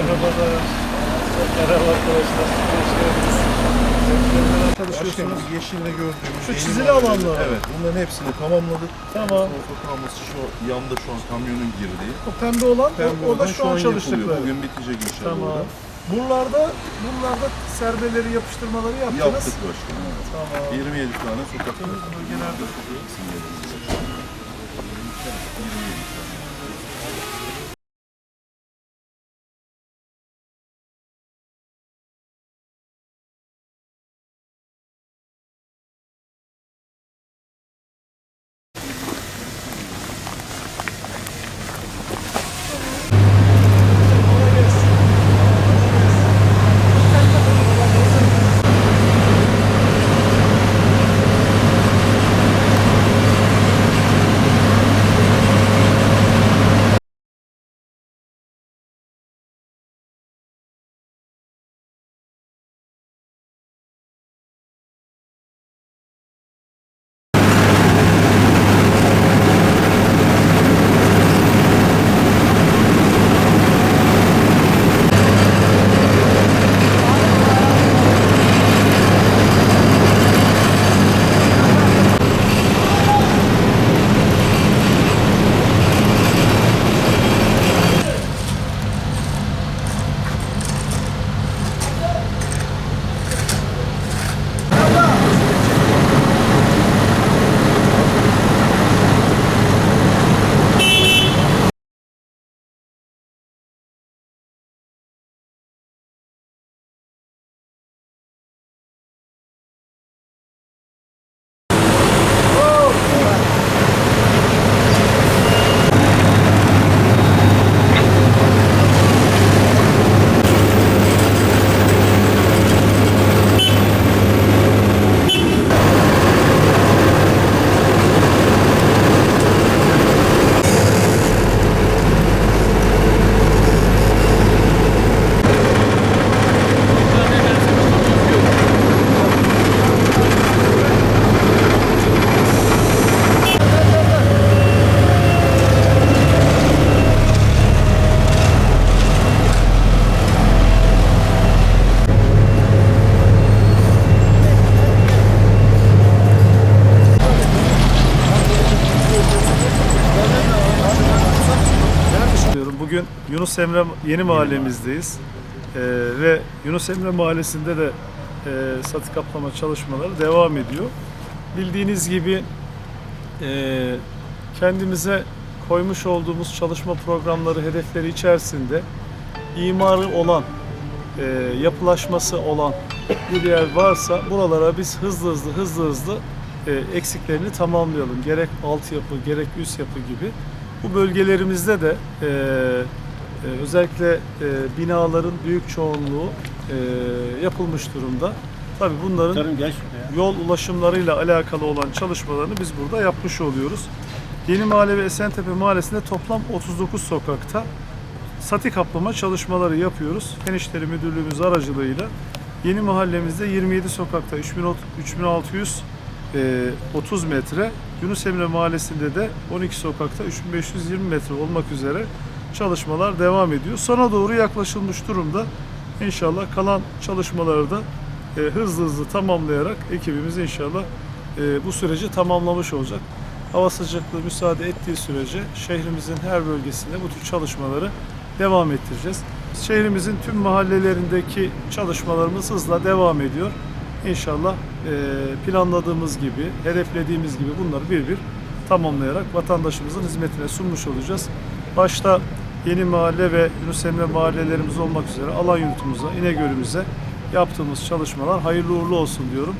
Merhabalar. Merhaba arkadaşlar. Çalışıyorsunuz? Yeşille gördüğümüz Şu çizili alanlar. Evet bunların hepsini tamamladık. Tamam. Sokağımız şu yanda şu an kamyonun girdiği. O pembe olan, Pembe o, o da olan şu an çalıştıkları. Bugün bitecek inşallah. Tamam. orada. Buralarda, buralarda serbeleri yapıştırmaları yaptınız. Yaptık başkanım. Tamam. 27 tane sokak. Bölgelerde Bugün Yunus Emre yeni mahallemizdeyiz. Ee, ve Yunus Emre mahallesinde de e, satı kaplama çalışmaları devam ediyor. Bildiğiniz gibi e, kendimize koymuş olduğumuz çalışma programları, hedefleri içerisinde imarı olan, e, yapılaşması olan bir yer varsa buralara biz hızlı hızlı hızlı hızlı e, eksiklerini tamamlayalım. Gerek altyapı, gerek üst yapı gibi. Bu bölgelerimizde de e, e, özellikle e, binaların büyük çoğunluğu e, yapılmış durumda. Tabii bunların yol ulaşımlarıyla alakalı olan çalışmalarını biz burada yapmış oluyoruz. Yeni Mahalle ve Esentepe Mahallesi'nde toplam 39 sokakta sati kaplama çalışmaları yapıyoruz. Fen İşleri Müdürlüğümüz aracılığıyla yeni mahallemizde 27 sokakta 3600 e, 30 metre, Yunus Emre Mahallesi'nde de 12 sokakta 3520 metre olmak üzere çalışmalar devam ediyor. Sona doğru yaklaşılmış durumda. İnşallah kalan çalışmaları da e, hızlı hızlı tamamlayarak ekibimiz inşallah e, bu süreci tamamlamış olacak. Hava sıcaklığı müsaade ettiği sürece şehrimizin her bölgesinde bu tür çalışmaları devam ettireceğiz. Şehrimizin tüm mahallelerindeki çalışmalarımız hızla devam ediyor. İnşallah planladığımız gibi, hedeflediğimiz gibi bunları bir bir tamamlayarak vatandaşımızın hizmetine sunmuş olacağız. Başta Yeni Mahalle ve Yunus Emre mahallelerimiz olmak üzere alan yurtumuza, İnegöl'ümüze yaptığımız çalışmalar hayırlı uğurlu olsun diyorum.